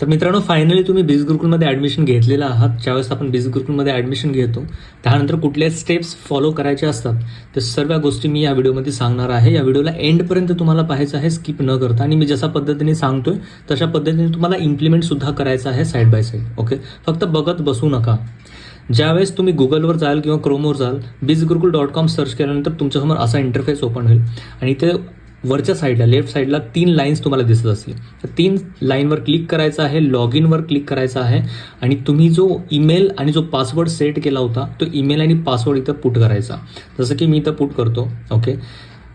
तर मित्रांनो फायनली तुम्ही बीज गुरुकुलमध्ये ॲडमिशन घेतलेलं आहात. ज्यावेळेस आपण बीज गुरुकुलमध्ये ॲडमिशन घेतो त्यानंतर कुठल्या स्टेप्स फॉलो करायचे असतात तर सर्व गोष्टी मी या व्हिडिओमध्ये सांगणार आहे. या व्हिडिओला एंडपर्यंत तुम्हाला पाहायचं आहे स्किप न करता. आणि मी जशा पद्धतीने सांगतोय तशा पद्धतीने तुम्हाला इम्प्लिमेंटसुद्धा करायचं आहे साईड बाय साईड ओके फक्त बघत बसू नका. ज्यावेळेस तुम्ही गुगलवर जाल किंवा क्रोमवर जाल बीज गुरुकुल डॉट कॉम सर्च केल्यानंतर तुमच्यासमोर असा इंटरफेस ओपन होईल. आणि ते वरच्या साईडला लेफ्ट साईडला तीन लाईन्स तुम्हाला दिसत असतील. तर तीन लाईनवर क्लिक करायचं आहे लॉग इनवर क्लिक करायचं आहे आणि तुम्ही जो ईमेल आणि जो पासवर्ड सेट केला होता तो ईमेल आणि पासवर्ड इथं पुट करायचा. जसं की मी इथं पुट करतो ओके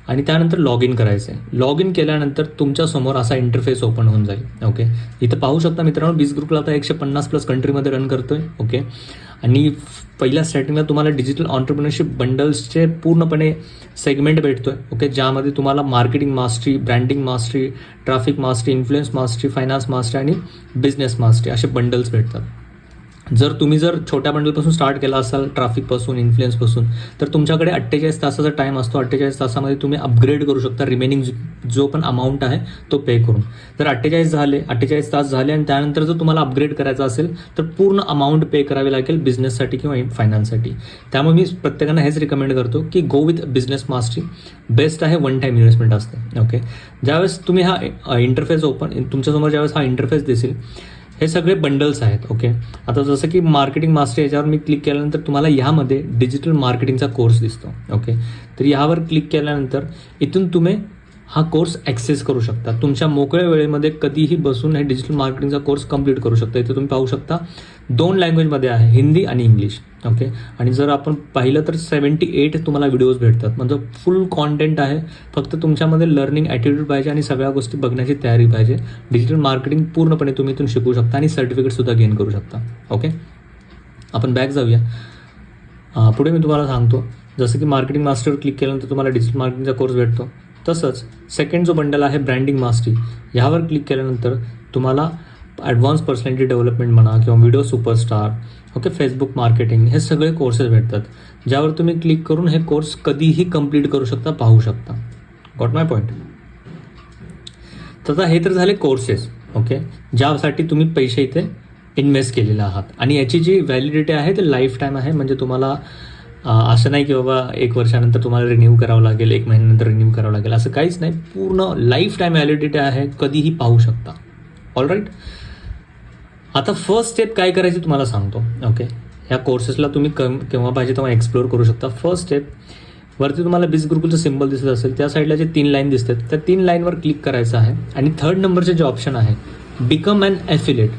आणि त्यानंतर लॉग इन करायचं आहे लॉग इन केल्यानंतर तुमच्यासमोर असा इंटरफेस ओपन होऊन जाईल ओके इथं पाहू शकता मित्रांनो बीस ग्रुपला आता एकशे पन्नास प्लस कंट्रीमध्ये रन करतोय ओके आणि पहिल्या स्टार्टिंगला तुम्हाला डिजिटल ऑन्टरप्रिनरशिप बंडल्सचे पूर्णपणे सेगमेंट भेटतोय. ओके ज्यामध्ये तुम्हाला marketing mastery branding mastery traffic mastery influence mastery finance mastery आणि बिझनेस मास्टरी असे बंडल्स भेटतात. जर तुम्ही जर छोट्या बंडलपासून स्टार्ट केला असाल ट्रॅफिकपासून इन्फ्लुएन्सपासून तर तुमच्याकडे अठ्ठेचाळीस तासाचा टाईम असतो. अठ्ठेचाळीस तासामध्ये तुम्ही अपग्रेड करू शकता रिमेनिंग जो पण अमाऊंट आहे तो पे करून. जर अठ्ठेचाळीस झाले अठ्ठेचाळीस तास झाले आणि त्यानंतर जर तुम्हाला अपग्रेड करायचा असेल तर पूर्ण अमाऊंट पे करावी लागेल बिझनेससाठी किंवा फायनान्ससाठी त्यामुळे मी प्रत्येकांना हेच रिकमेंड करतो की go with business mastery best आहे वन टाईम इन्व्हेस्टमेंट असते. ओके ज्यावेळेस तुम्ही हा इंटरफेस ओपन तुमच्यासमोर ज्यावेळेस हा इंटरफेस दिसेल हे सगळे बंडल्स आहेत ओके आता जसं की मार्केटिंग मास्टर याच्यावर मी क्लिक केल्यानंतर तुम्हाला ह्यामध्ये डिजिटल मार्केटिंगचा कोर्स दिसतो ओके तर ह्यावर क्लिक केल्यानंतर इथून तुम्ही हा कोर्स ॲक्सेस करू शकता. तुमच्या मोकळ्या वेळेमध्ये कधीही बसून हे डिजिटल मार्केटिंगचा कोर्स कंप्लीट करू शकता. इथे तुम्ही पाहू शकता दोन लँग्वेजमध्ये आहे हिंदी आणि इंग्लिश ओके आणि जर आपण पाहिलं तर सेवन्टी एट तुम्हाला व्हिडिओज भेटतात. म्हणजे फुल कॉन्टेंट आहे. फक्त तुमच्यामध्ये लर्निंग ॲटिट्यूड पाहिजे आणि सगळ्या गोष्टी बघण्याची तयारी पाहिजे. डिजिटल मार्केटिंग पूर्णपणे तुम्ही इथून शिकू शकता आणि सर्टिफिकेटसुद्धा गेन करू शकता. ओके आपण बॅक जाऊया. पुढे मी तुम्हाला सांगतो. जसं की मार्केटिंग मास्टरवर क्लिक केल्यानंतर तुम्हाला डिजिटल मार्केटिंगचा कोर्स भेटतो. तसंच सेकंड जो बंडल आहे ब्रँडिंग मास्टरी ह्यावर क्लिक केल्यानंतर तुम्हाला ॲडव्हान्स पर्सनॅलिटी डेव्हलपमेंट म्हणा किंवा video superstar okay Facebook marketing हे सगळे कोर्सेस भेटतात. ज्यावर तुम्ही क्लिक करून हे कोर्स कधीही कंप्लीट करू शकता पाहू शकता. गॉट माय पॉईंट तर आता हे तर झाले कोर्सेस ओके ज्यासाठी तुम्ही पैसे इथे इन्व्हेस्ट केलेले आहात. आणि याची जी व्हॅलिडिटी आहे ते लाईफ टाईम आहे. म्हणजे तुम्हाला असं नाही की बाबा एक वर्षानंतर तुम्हाला रिन्यू करावं लागेल एक महिन्यानंतर रिन्यू करावं लागेल असं काहीच नाही. पूर्ण लाईफ टाईम व्हॅलिडिटी आहे कधीही पाहू शकता. ऑल राईट आता फर्स्ट स्टेप काय करायची तुम्हाला सांगतो. ओके ह्या कोर्सेसला तुम्ही कम केव्हा पाहिजे तेव्हा एक्सप्लोअर करू शकता. फर्स्ट स्टेप वरती तुम्हाला बीज ग्रुपचं सिम्बल दिसत असेल त्या साईडला जे तीन लाईन दिसतात त्या तीन लाईनवर क्लिक करायचं आहे. आणि थर्ड नंबरचे जे ऑप्शन आहे बिकम अँड ॲफिलेट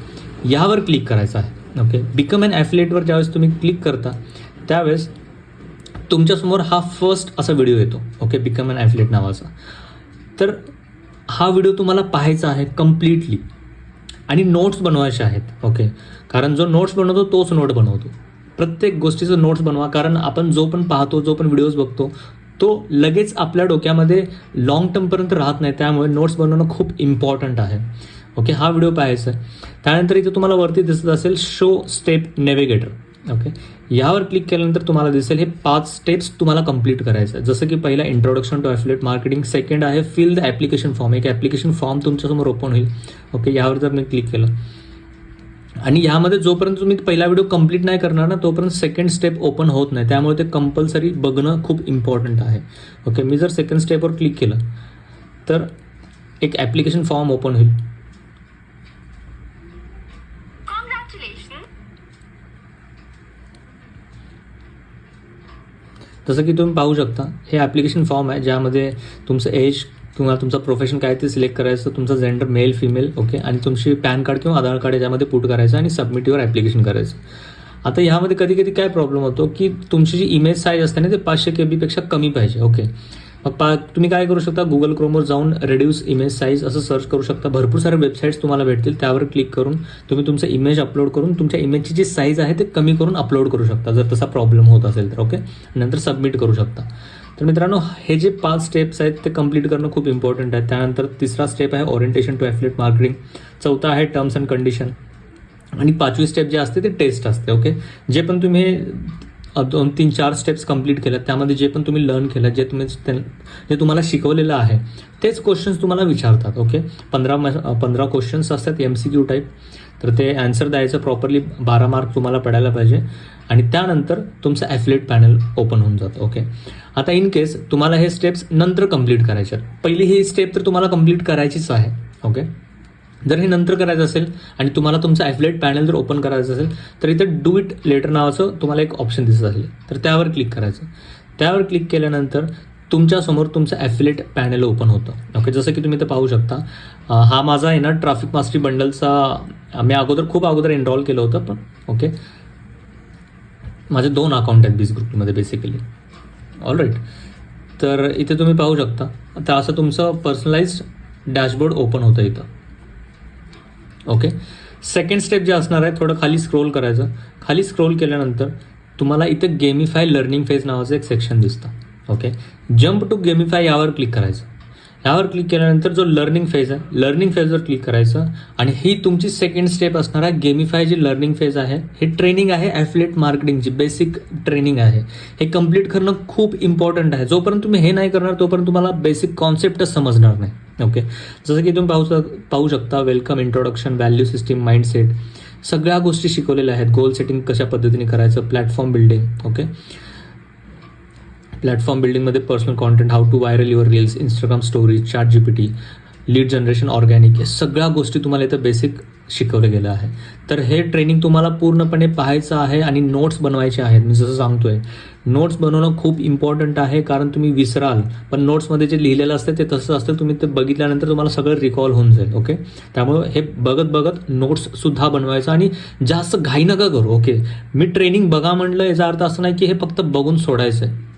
यावर क्लिक करायचं आहे. ओके बिकम अँड ॲफिलेटवर ज्यावेळेस तुम्ही क्लिक करता त्यावेळेस तुमच्यासमोर हा फर्स्ट असा व्हिडिओ येतो. ओके बिकम अँड ॲफिलेट नावाचा. तर हा व्हिडिओ तुम्हाला पाहायचा आहे कम्प्लिटली आणि नोट्स बनवायचे आहेत. ओके कारण जो नोट्स बनवतो तोच नोट बनवतो. प्रत्येक गोष्टीचं नोट्स बनवा. कारण आपण जो पण पाहतो जो पण व्हिडिओज बघतो तो लगेच आपल्या डोक्यामध्ये लॉंग टर्मपर्यंत राहत नाही. त्यामुळे नोट्स बनवणं खूप इम्पॉर्टंट आहे. ओके हा व्हिडिओ पाहायचा आहे. त्यानंतर इथे तुम्हाला वरती दिसत असेल शो स्टेप नेव्हिगेटर ओके यावर क्लिक केल्यानंतर तुम्हाला दिसेल हे पाच स्टेप्स तुम्हाला कंप्लीट करायचं आहे. जसं की पहिला introduction to affiliate marketing second आहे फिल द ॲप्लिकेशन फॉर्म एक ॲप्लिकेशन फॉर्म तुमच्यासमोर ओपन होईल. ओके यावर जर मी क्लिक केलं. आणि यामध्ये जोपर्यंत तुम्ही पहिला व्हिडिओ कंप्लीट नाही करणार ना तोपर्यंत सेकंड स्टेप ओपन होत नाही. त्यामुळे ते कंपल्सरी बघणं खूप इम्पॉर्टंट आहे. ओके मी जर सेकंड स्टेपवर क्लिक केलं तर एक ॲप्लिकेशन फॉर्म ओपन होईल. जसं की तुम्ही पाहू शकता हे ॲप्लिकेशन फॉर्म आहे ज्यामध्ये तुमचं एज किंवा तुमचं प्रोफेशन काय ते सिलेक्ट करायचं तुमचं जेंडर मेल फिमेल ओके आणि तुमची पॅन कार्ड किंवा आधार कार्ड याच्यामध्ये पुट करायचं आणि सबमिट युअर ॲप्लिकेशन करायचं. आता ह्यामध्ये कधी कधी काय प्रॉब्लेम होतो की तुमची जी इमेज साईज असते ना ते पाचशे के बीपेक्षा कमी पाहिजे ओके मग पा तुम्ही काय करू शकता गुगल क्रोमवर जाऊन रेड्यूस इमेज साईज असं सर्च करू शकता. भरपूर सारे वेबसाईट्स तुम्हाला भेटतील. त्यावर क्लिक करून तुम्ही तुमचं इमेज अपलोड करून तुमच्या इमेजची जी साईज आहे ते कमी करून अपलोड करू शकता जर तसा प्रॉब्लेम होत असेल तर ओके नंतर सबमिट करू शकता. तर मित्रांनो हे जे पाच स्टेप्स आहेत ते कंप्लीट करणं खूप इम्पॉर्टंट आहे. त्यानंतर तिसरा स्टेप आहे ओरिएंटेशन टू ॲफलेट मार्केटिंग चौथा आहे टर्म्स अँड कंडिशन आणि पाचवी स्टेप जे असते ते टेस्ट असते ओके जे पण तुम्ही दोन तीन चार स्टेप्स कंप्लीट केल्या त्यामध्ये जे पण तुम्ही लर्न केलं जे तुम्ही जे तुम्हाला शिकवलेलं आहे तेच क्वेश्चन्स तुम्हाला विचारतात ओके पंधरा पंधरा क्वेश्चन्स असतात एम सी क्यू टाईप तर ते ॲन्सर द्यायचं प्रॉपरली बारा मार्क तुम्हाला पडायला पाहिजे. आणि त्यानंतर तुमचं ॲफिलेट पॅनल ओपन होऊन जातं ओके आता इन केस तुम्हाला हे स्टेप्स नंतर कंप्लीट करायचे आहेत. पहिली ही स्टेप तर तुम्हाला कंप्लीट करायचीच आहे ओके जर हे नंतर करायचं असेल आणि तुम्हाला तुमचं ॲफिलेट पॅनल जर ओपन करायचं असेल तर इथं डू इट लेटर नावाचं तुम्हाला एक ऑप्शन दिसत असेल. तर त्यावर क्लिक करायचं. त्यावर क्लिक केल्यानंतर तुमच्यासमोर तुमचं ॲफिलेट पॅनल ओपन होतं ओके जसं की तुम्ही इथं पाहू शकता हा माझा आहे ना ट्राफिक मास्टरी बंडलचा मी अगोदर खूप अगोदर एनरॉल केलं होतं पण ओके माझे दोन अकाउंट आहेत बीस ग्रुपमध्ये बेसिकली ऑल राईट तर इथे तुम्ही पाहू शकता तर असं तुमचं पर्सनलाइज्ड डॅशबोर्ड ओपन होतं इथं. ओके सेकंड स्टेप जे असणार आहे थोडं खाली स्क्रोल करायचं. खाली स्क्रोल केल्यानंतर तुम्हाला इथं गेमिफाय लर्निंग फेज नावाचं एक सेक्शन दिसतं. ओके जम्प टू गेमिफाय यावर क्लिक करायचं. यावर क्लिक केल्यानंतर जो लर्निंग फेज आहे लर्निंग फेजवर क्लिक करायचं. आणि ही तुमची सेकंड स्टेप असणार आहे. गेमिफाय जी लर्निंग फेज आहे हे ट्रेनिंग आहे ॲफलेट मार्केटिंगची बेसिक ट्रेनिंग आहे. हे कंप्लीट करणं खूप इम्पॉर्टंट आहे. जोपर्यंत तुम्ही हे नाही करणार तोपर्यंत तुम्हाला बेसिक कॉन्सेप्टच समजणार नाही. ओके जसं की तुम्ही पाहू शक पाहू शकता welcome introduction value system mindset सगळ्या गोष्टी शिकवलेल्या आहेत. गोल सेटिंग कशा पद्धतीने करायचं प्लॅटफॉर्म बिल्डिंग ओके प्लॅटफॉर्म बिल्डिंगमध्ये personal content how to viral your reels Instagram stories chat G P T lead generation organic या सगळ्या गोष्टी तुम्हाला इथं बेसिक शिकवलं गेलं आहे तर हे ट्रेनिंग तुम्हाला पूर्णपणे पाहायचं आहे आणि नोट्स बनवायचे आहेत. मी जसं सांगतोय नोट्स बनवणं खूप इम्पॉर्टंट आहे कारण तुम्ही विसराल पण नोट्समध्ये जे लिहिलेलं असतं ते तसं असतं तुम्ही ते बघितल्यानंतर तुम्हाला सगळं रिकॉल होऊन जाईल ओके त्यामुळे हे बघत बघत नोट्ससुद्धा बनवायचं आणि जास्त घाई नका करू ओके मी ट्रेनिंग बघा म्हणलं याचा अर्थ असं नाही की हे फक्त बघून सोडायचं आहे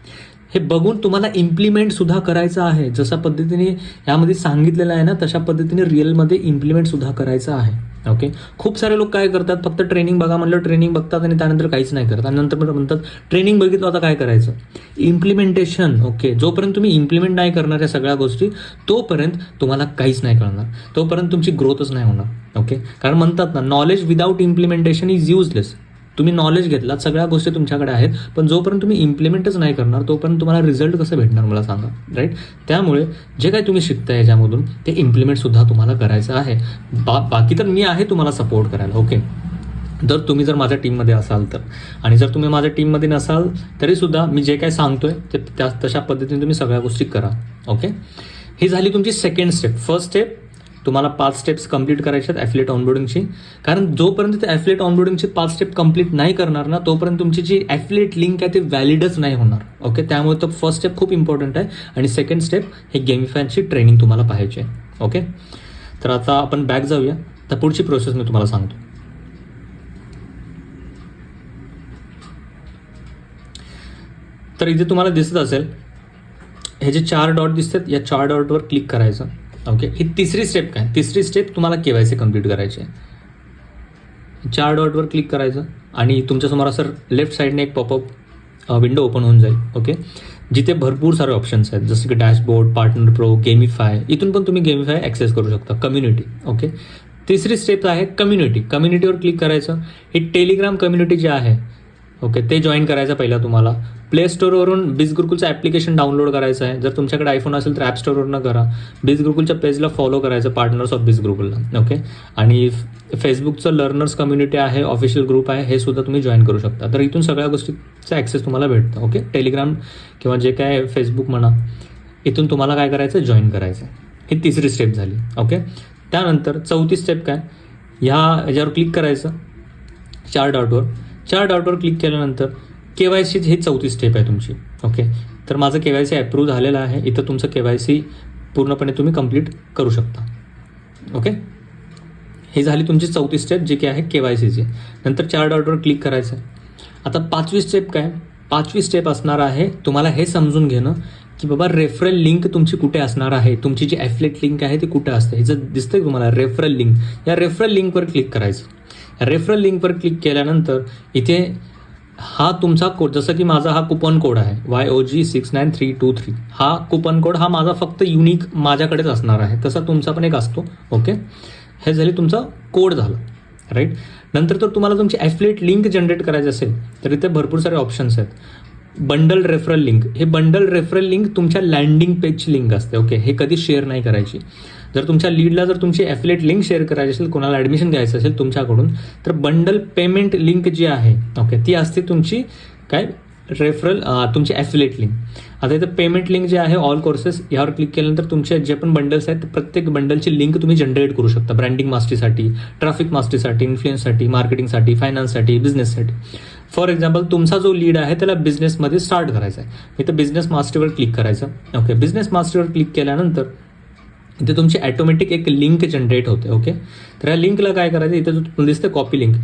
हे बघून तुम्हाला इम्प्लिमेंट सुद्धा करायचं आहे. जशा पद्धतीने यामध्ये सांगितलेलं आहे ना तशा पद्धतीने रिअलमध्ये इम्प्लिमेंट सुद्धा करायचं आहे. ओके खूप सारे लोक काय करतात फक्त ट्रेनिंग बघा म्हणलं ट्रेनिंग बघतात आणि त्यानंतर काहीच नाही करत. आणि नंतर म्हणतात ट्रेनिंग बघितलं आता काय करायचं? इम्प्लिमेंटेशन ओके जोपर्यंत तुम्ही इम्प्लिमेंट नाही करणार या सगळ्या गोष्टी तोपर्यंत तुम्हाला काहीच नाही कळणार. तोपर्यंत तुमची ग्रोथच नाही होणार. ओके कारण म्हणतात ना knowledge without implementation is useless तुम्ही नॉलेज घेतलात सगळ्या गोष्टी तुमच्याकडे आहेत पण जोपर्यंत तुम्ही इम्प्लिमेंटच नाही करणार तोपर्यंत तुम्हाला रिझल्ट कसं भेटणार मला सांगा राईट त्यामुळे जे काही तुम्ही शिकताय याच्यामधून ते इम्प्लिमेंटसुद्धा तुम्हाला करायचं आहे. बा बाकी तर मी आहे तुम्हाला सपोर्ट करायला ओके जर तुम्ही जर माझ्या टीममध्ये असाल तर. आणि जर तुम्ही माझ्या टीममध्ये नसाल तरीसुद्धा मी जे काय सांगतोय ते त्या तशा पद्धतीने तुम्ही सगळ्या गोष्टी करा ओके ही झाली तुमची सेकंड स्टेप फर्स्ट स्टेप तुम्हाला पाच स्टेप्स कंप्लीट करायचे आहेत ॲफिलेट ऑनबोर्डिंगची कारण जोपर्यंत ते ॲफिलेट ऑनबोर्डिंगची पाच स्टेप कंप्लीट नाही करणार ना तोपर्यंत तुमची जी ॲफिलेट लिंक आहे ती व्हॅलिडच नाही होणार. ओके त्यामुळे तर फर्स्ट स्टेप खूप इम्पॉर्टंट आहे. आणि सेकंड स्टेप हे गेमिफायची ट्रेनिंग तुम्हाला पाहायची आहे. ओके तर आता आपण बॅक जाऊया. तर पुढची प्रोसेस मी तुम्हाला सांगतो. तर इथे तुम्हाला दिसत असेल हे जे चार डॉट दिसतात या चार डॉटवर क्लिक करायचं. ओके ही तिसरी स्टेप काय? तिसरी स्टेप तुम्हाला के वाय सी कंप्लीट करायची आहे. चार डॉटवर क्लिक करायचं आणि तुमच्यासमोर असं लेफ्ट साईडने एक पॉपअप विंडो ओपन होऊन जाईल. ओके जिथे भरपूर सारे ऑप्शन्स आहेत. जसं की डॅशबोर्ड पार्टनर प्रो गेमिफाय इथून पण तुम्ही गेमिफाय ॲक्सेस करू शकता. कम्युनिटी ओके तिसरी स्टेप आहे कम्युनिटी कम्युनिटीवर क्लिक करायचं. ही टेलिग्राम कम्युनिटी जी आहे ओके ते जॉईन करायचं पहिला तुम्हाला. प्ले स्टोअरवरून बीज गुरुकुलचं ॲप्लिकेशन डाउनलोड करायचं आहे. जर तुमच्याकडे आयफोन असेल तर ॲप स्टोअरवरून करा. बीज गुरुकुलच्या पेजला फॉलो करायचं पार्टनर्स ऑफ बीज गुरुकुलला. ओके आणि फेसबुकचं लर्नर्स कम्युनिटी आहे ऑफिशियल ग्रुप आहे हे सुद्धा तुम्ही जॉईन करू शकता. तर इथून सगळ्या गोष्टीचा ॲक्सेस तुम्हाला भेटतं. ओके टेलिग्राम किंवा जे काय फेसबुक म्हणा इथून तुम्हाला काय करायचं जॉईन करायचं ही तिसरी स्टेप झाली. ओके त्यानंतर चौथी स्टेप काय? ह्या याच्यावर क्लिक करायचं. चार डॉटवर चार डॉटवर क्लिक केल्यानंतर के वाय सी ही चौथी स्टेप आहे तुमची. ओके तर माझं के वाय सी अप्रूव्ह झालेलं आहे. इथं तुमचं के वाय सी पूर्णपणे तुम्ही कंप्लीट करू शकता. ओके ही झाली तुमची चौथी स्टेप जी की आहे के वाय सीची नंतर चार डॉटवर क्लिक करायचं. आता पाचवी स्टेप काय? पाचवी स्टेप असणार आहे तुम्हाला हे समजून घेणं की बाबा रेफरल लिंक तुमची कुठे असणार आहे? तुमची जी ॲफलेट लिंक आहे ती कुठे असते? हे जर दिसतंय तुम्हाला रेफरल लिंक या रेफरल लिंकवर क्लिक करायचं. रेफरल लिंकवर क्लिक केल्यानंतर इथे हा तुमचा कोड जसं की माझा हा कुपन कोड आहे Y O G six nine three two three हा कुपन कोड हा माझा फक्त युनिक माझ्याकडेच असणार आहे. तसा तुमचा पण एक असतो ओके हे झाली तुमचा कोड झालं राईट नंतर तर तुम्हाला तुमची ॲफलेट लिंक जनरेट करायची असेल तर इथे भरपूर सारे ऑप्शन्स आहेत. बंडल रेफरल लिंक हे बंडल रेफरल लिंक तुमच्या लँडिंग पेजची लिंक असते ओके हे कधी शेअर नाही करायची. जर तुमच्या लीडला जर तुमची ॲफिलेट लिंक शेअर करायची असेल कोणाला ॲडमिशन घ्यायचं असेल तुमच्याकडून तर बंडल पेमेंट लिंक जी आहे ओके ती असते तुमची काय? रेफरल तुमची ॲफिलेट लिंक आता इथं पेमेंट लिंक जे आहे ऑल कोर्सेस यावर क्लिक केल्यानंतर तुमचे जे पण बंडल्स आहेत प्रत्येक बंडलची लिंक तुम्ही जनरेट करू शकता. ब्रँडिंग मास्टरीसाठी ट्रॅफिक मास्टरीसाठी इन्फ्लुएन्ससाठी मार्केटिंगसाठी फायनान्ससाठी बिझनेससाठी फॉर एक्झाम्पल तुमचा जो लीड आहे त्याला बिझनेसमध्ये स्टार्ट करायचा आहे. इथं बिझनेस मास्टरवर क्लिक करायचं. ओके बिझनेस मास्टरवर क्लिक केल्यानंतर इथे तुमची ॲटोमॅटिक एक लिंक जनरेट होते ओके तर या लिंकला काय करायचं? इथे तुम्हाला दिसतं कॉपी लिंक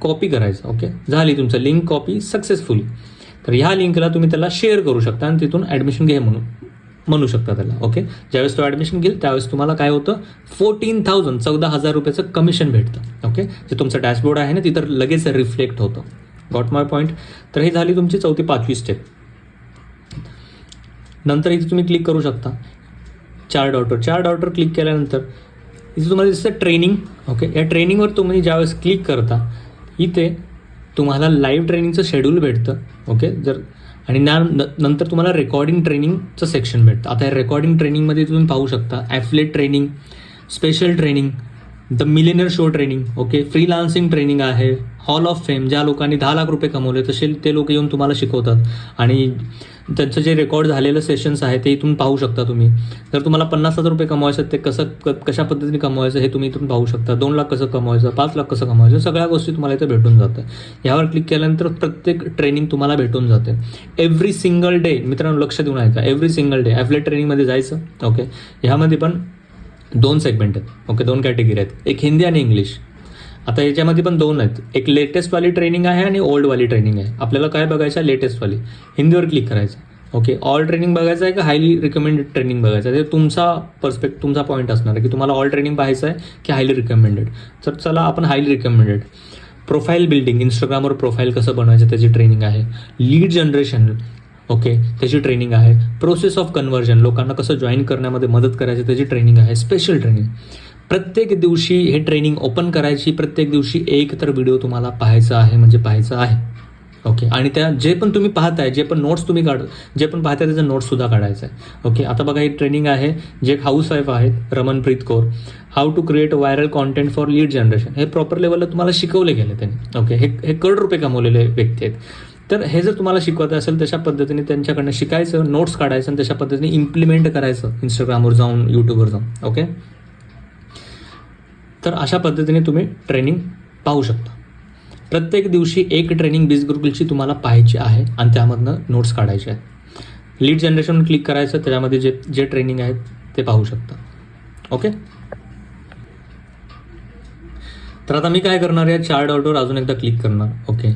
कॉपी करायचं ओके झाली तुमचं लिंक कॉपी सक्सेसफुली तर ह्या लिंकला तुम्ही त्याला शेअर करू शकता आणि तिथून ॲडमिशन घे म्हणून म्हणू शकता त्याला ओके ज्यावेळेस तो ॲडमिशन घेईल त्यावेळेस तुम्हाला काय होतं? फोर्टीन थाउजंड चौदा हजार रुपयाचं कमिशन भेटतं ओके जे तुमचं डॅशबोर्ड आहे ना तिथं लगेच रिफ्लेक्ट होतं. गॉट माय पॉईंट तर ही झाली तुमची चौथी पाचवी स्टेप नंतर इथे तुम्ही क्लिक करू शकता. चार डॉटवर चार डॉटवर क्लिक केल्यानंतर इथे तुम्हाला दिसतं ट्रेनिंग ओके या ट्रेनिंगवर तुम्ही ज्यावेळेस क्लिक करता इथे तुम्हाला लाईव्ह ट्रेनिंगचं शेड्यूल भेटतं. ओके जर आणि ना न- नंतर तुम्हाला रेकॉर्डिंग ट्रेनिंगचं सेक्शन भेटतं. आता या रेकॉर्डिंग ट्रेनिंगमध्ये तुम्ही पाहू शकता affiliate training special training the millionaire show training okay freelancing training आहे. हॉल ऑफ फेम ज्या लोकांनी दहा लाख रुपये कमवले तसे ते लोक येऊन तुम्हाला शिकवतात. आणि त्यांचं जे रेकॉर्ड झालेलं सेशन्स आहे ते इथून पाहू शकता तुम्ही. जर तुम्हाला पन्नास हजार रुपये कमवायचं ते कसं क- कशा पद्धतीने कमवायचं हे तुम्ही इथून पाहू शकता. दोन लाख कसं कमवायचं पाच लाख कसं कमवायचं सगळ्या गोष्टी तुम्हाला इथं भेटून जातं यावर क्लिक केल्यानंतर प्रत्येक ट्रेनिंग तुम्हाला भेटून जाते. एव्हरी सिंगल डे मित्रांनो लक्ष देऊन ऐका. एव्हरी सिंगल डे ॲफलेट ट्रेनिंगमध्ये जायचं ओके ह्यामध्ये पण दोन सेगमेंट आहेत ओके दोन कॅटेगरी आहेत. एक हिंदी आणि इंग्लिश आता याच्यामध्ये पण दोन आहेत. एक लेटेस्टवाली ट्रेनिंग आहे आणि ओल्डवाली ट्रेनिंग आहे. आपल्याला काय बघायचं आहे? लेटेस्टवाली हिंदीवर क्लिक करायचं ओके ऑल ट्रेनिंग बघायचं आहे का? हायली रिकमेंडेड ट्रेनिंग बघायचं आहे. ते तुमचा पर्स्पेक्ट तुमचा पॉईंट असणार आहे की तुम्हाला ऑल ट्रेनिंग पाहायचं आहे की हायली रिकमेंडेड तर चला आपण हायली रिकमेंडेड प्रोफाईल बिल्डिंग इंस्टाग्रामवर प्रोफाईल कसं बनवायचं त्याची ट्रेनिंग आहे. लीड जनरेशन ओके त्याची ट्रेनिंग आहे. प्रोसेस ऑफ कन्व्हर्जन लोकांना कसं जॉईन करण्यामध्ये मदत करायची त्याची ट्रेनिंग आहे. स्पेशल ट्रेनिंग प्रत्येक दिवशी हे ट्रेनिंग ओपन करायची प्रत्येक दिवशी एक तर व्हिडिओ तुम्हाला पाहायचा आहे म्हणजे पाहायचा आहे. ओके? आणि त्या जे पण तुम्ही पाहताय जे पण नोट्स तुम्ही काढ जे पण पाहताय त्याचं नोट्ससुद्धा काढायचं. आहे ओके? आता बघा ही ट्रेनिंग आहे जे एक हाऊस वाईफ आहेत Ramanpreet Kaur. How to create viral content for lead generation हे प्रॉपर लेवलला तुम्हाला शिकवले गेले त्यांनी. ओके? हे हे करोड रुपये कमवलेले व्यक्ती आहेत. तर हे जर तुम्हाला शिकवायचं असेल तशा पद्धतीने त्यांच्याकडनं शिकायचं नोट्स काढायचं आणि तशा पद्धतीने इम्प्लिमेंट करायचं इंस्टाग्रामवर जाऊन यूट्यूबवर जाऊन. ओके? तर अशा पद्धतीने तुम्ही ट्रेनिंग पाहू शकता. प्रत्येक दिवशी एक ट्रेनिंग बीज गुरुकुलची तुम्हाला पाहायची आहे आणि त्यामधनं नोट्स काढायचे आहेत. लीड जनरेशन क्लिक करायचं त्याच्यामध्ये जे जे ट्रेनिंग आहेत ते पाहू शकता. ओके तर आता मी काय करणार या चार डॉटवर अजून एकदा क्लिक करणार. ओके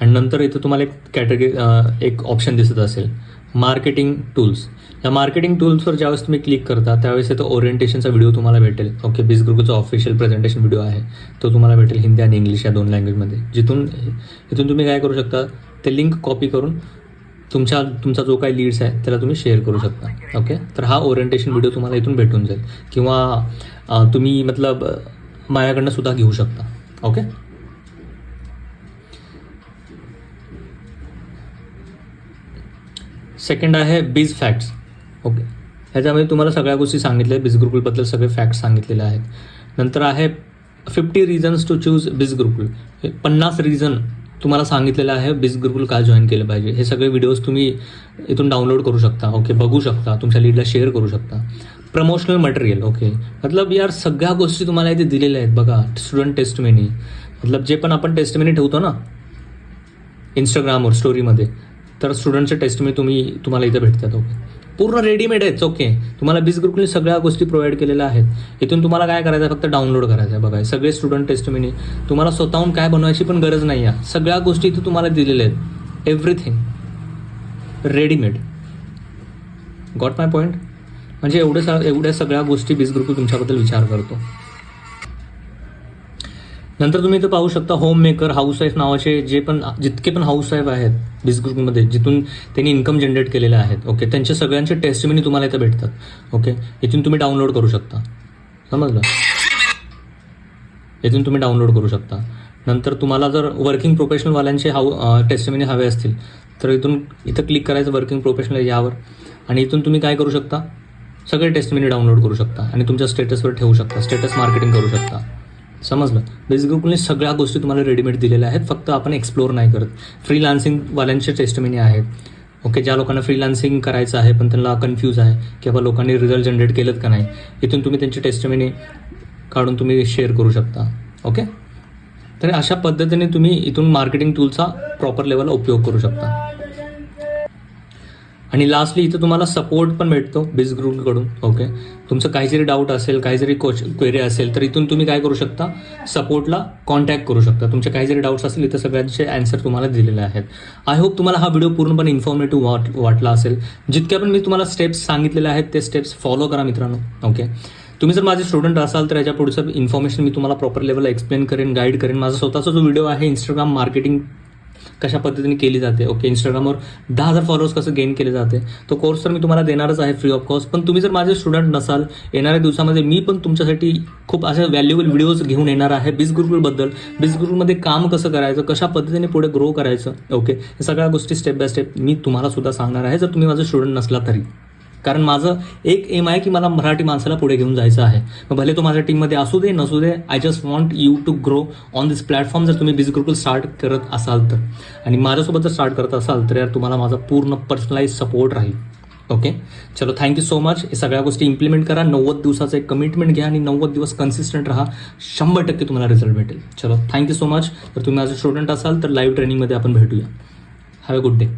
आणि नंतर इथं तुम्हाला एक कॅटेगरी एक ऑप्शन दिसत असेल. मार्केटिंग टूल्स या मार्केटिंग टूल्सवर ज्यावेळेस तुम्ही क्लिक करता त्यावेळेस इथं ओरिएंटेशनचा व्हिडिओ तुम्हाला भेटेल. ओके बीज ग्रुपचा ऑफिशियल प्रेझेंटेशन व्हिडिओ आहे. तो तुम्हाला भेटेल हिंदी आणि इंग्लिश या दोन लँग्वेजमध्ये जिथून इथून तुम्ही काय करू शकता ते लिंक कॉपी करून तुमच्या तुमचा जो काही लीड्स आहे त्याला तुम्ही शेअर करू शकता. ओके तर हा ओरिएंटेशन व्हिडिओ तुम्हाला इथून भेटून जाईल. किंवा तुम्ही मतलब माझ्याकडनं सुद्धा घेऊ शकता. ओके सेकंड आहे बीज फॅक्ट्स ओके ह्याच्यामध्ये तुम्हाला सगळ्या गोष्टी सांगितल्या बीज गुरुकुलबद्दल सगळे फॅक्ट्स सांगितलेले आहेत. नंतर आहे फिफ्टी रिझन्स टू चूज बीज गुरुकुल हे पन्नास रिझन तुम्हाला सांगितलेलं आहे बीज गुरुकुल का जॉईन केलं पाहिजे. हे सगळे व्हिडिओज तुम्ही इथून डाउनलोड करू शकता. ओके बघू शकता. तुमच्या लीडला शेअर करू शकता. प्रमोशनल मटेरियल ओके मतलब यार सगळ्या गोष्टी तुम्हाला इथे दिलेल्या आहेत. बघा स्टुडंट टेस्टमेनी मतलब जे पण आपण टेस्टमेनी ठेवतो ना इंस्टाग्रामवर स्टोरीमध्ये तर स्टुडंटचे मी तुम्ही तुम्हाला इथे भेटतात ओके पूर्ण रेडीमेड आहेत ओके तुम्हाला बीज ग्रुपने सगळ्या गोष्टी प्रोव्हाइड केलेल्या आहेत. इथून तुम्हाला काय करायचं आहे? फक्त डाउनलोड करायचं आहे. बघा सगळे स्टुडंट टेस्ट टेस्टमेनी तुम्हाला स्वतःहून काय बनवायची पण गरज नाही आहे. सगळ्या गोष्टी इथे तुम्हाला दिलेल्या आहेत. Everything readymade got my point म्हणजे एवढे सा एवढ्या सगळ्या गोष्टी बीज ग्रुप तुमच्याबद्दल विचार करतो. नंतर तुम्ही इथं पाहू शकता होम मेकर हाऊस वाईफ नावाचे जे पण जितके पण हाऊस वाईफ आहेत बीज ग्रुपमध्ये जिथून त्यांनी इन्कम जनरेट केलेले आहेत ओके त्यांच्या सगळ्यांचे टेस्टमिनी तुम्हाला इथं भेटतात. ओके इथून तुम्ही डाउनलोड करू शकता. समजलं? इथून तुम्ही डाउनलोड करू शकता. नंतर तुम्हाला जर वर्किंग प्रोफेशनलवाल्यांचे हाऊ टेस्टमिनी हवे असतील तर इथून इथं क्लिक करायचं वर्किंग प्रोफेशनल यावर. आणि इथून तुम्ही काय करू शकता? सगळे टेस्टमिनी डाउनलोड करू शकता. आणि तुमच्या स्टेटसवर ठेवू शकता. स्टेटस मार्केटिंग करू शकता. समजलं? बेसिक सगळ्या गोष्टी तुम्हाला रेडीमेड दिलेल्या आहेत फक्त आपण एक्सप्लोअर नाही करत. फ्रीलान्सिंगवाल्यांचे टेस्टमिनी आहेत. ओके ज्या लोकांना फ्रीलान्सिंग करायचं आहे पण त्यांना कन्फ्यूज आहे की बाबा लोकांनी रिझल्ट जनरेट केलेत का नाही इथून तुम्ही त्यांची टेस्टमिनी काढून तुम्ही शेअर करू शकता. ओके तर अशा पद्धतीने तुम्ही इथून मार्केटिंग टूलचा प्रॉपर लेवलला उपयोग करू शकता. आणि लास्टली इथं तुम्हाला सपोर्ट पण भेटतो बिझ ग्रुपकडून ओके तुमचं काही जरी डाऊट असेल काही जरी कोच क्वेरी असेल तर इथून तुम्ही काय करू शकता? सपोर्टला कॉन्टॅक्ट करू शकता. तुमचे काही जरी डाऊट्स असतील इथं सगळ्यांचे अँसर तुम्हाला दिलेले आहेत. आय होप तुम्हाला हा व्हिडिओ पूर्णपणे इन्फॉर्मेटिव्ह वाट वाटला असेल. जितक्या पण मी तुम्हाला स्टेप्स सांगितलेले आहेत ते स्टेप्स फॉलो करा मित्रांनो ओके तुम्ही जर माझे स्टुडंट असाल तर याच्या पुढचं इन्फॉर्मेशन मी तुम्हाला प्रॉपर लेवलला एक्सप्लेन करेन गाईड करेन. माझा स्वतःचा जो व्हिडिओ आहे इंस्टाग्राम मार्केटिंग कशा पद्धतीने केली जाते? ओके इंस्टाग्रामवर दहा हजार फॉलोअर्स कसं गेन केले जाते? तो कोर्स तर मी तुम्हाला देणारच आहे फ्री ऑफ कॉस्ट पण तुम्ही जर माझे स्टुडंट नसाल येणाऱ्या दिवसामध्ये मी पण तुमच्यासाठी खूप अशा व्हॅल्युएबल व्हिडिओज घेऊन येणार आहे बिझ गुरुकुलबद्दल बिझ गुरुकुलमध्ये काम कसं करायचं? कशा पद्धतीने पुढे ग्रो करायचं? ओके सगळ्या गोष्टी स्टेप बाय स्टेप मी तुम्हाला सुद्धा सांगणार आहे जर तुम्ही माझं स्टुडंट नसला तरी. कारण माझं एक एम आहे की मला मराठी माणसाला पुढे घेऊन जायचं आहे. मग भले तो माझ्या टीममध्ये असू दे नसू दे I just want you to grow on this platform जर तुम्ही बिझ ग्रुपल स्टार्ट करत असाल तर. आणि माझ्यासोबत जर स्टार्ट करत असाल तर यार तुम्हाला माझा पूर्ण पर्सनलाइज सपोर्ट राहील. ओके चलो थँक्यू सो मच हे सगळ्या गोष्टी इम्प्लिमेंट करा. नव्वद दिवसाचं एक कमिटमेंट घ्या आणि नव्वद दिवस कन्सिस्टंट राहा. शंभर टक्के तुम्हाला रिझल्ट भेटेल. चलो थँक्यू सो मच जर तुम्ही माझे स्टुडंट असाल तर लाईव्ह ट्रेनिंगमध्ये आपण भेटूया. Have a good day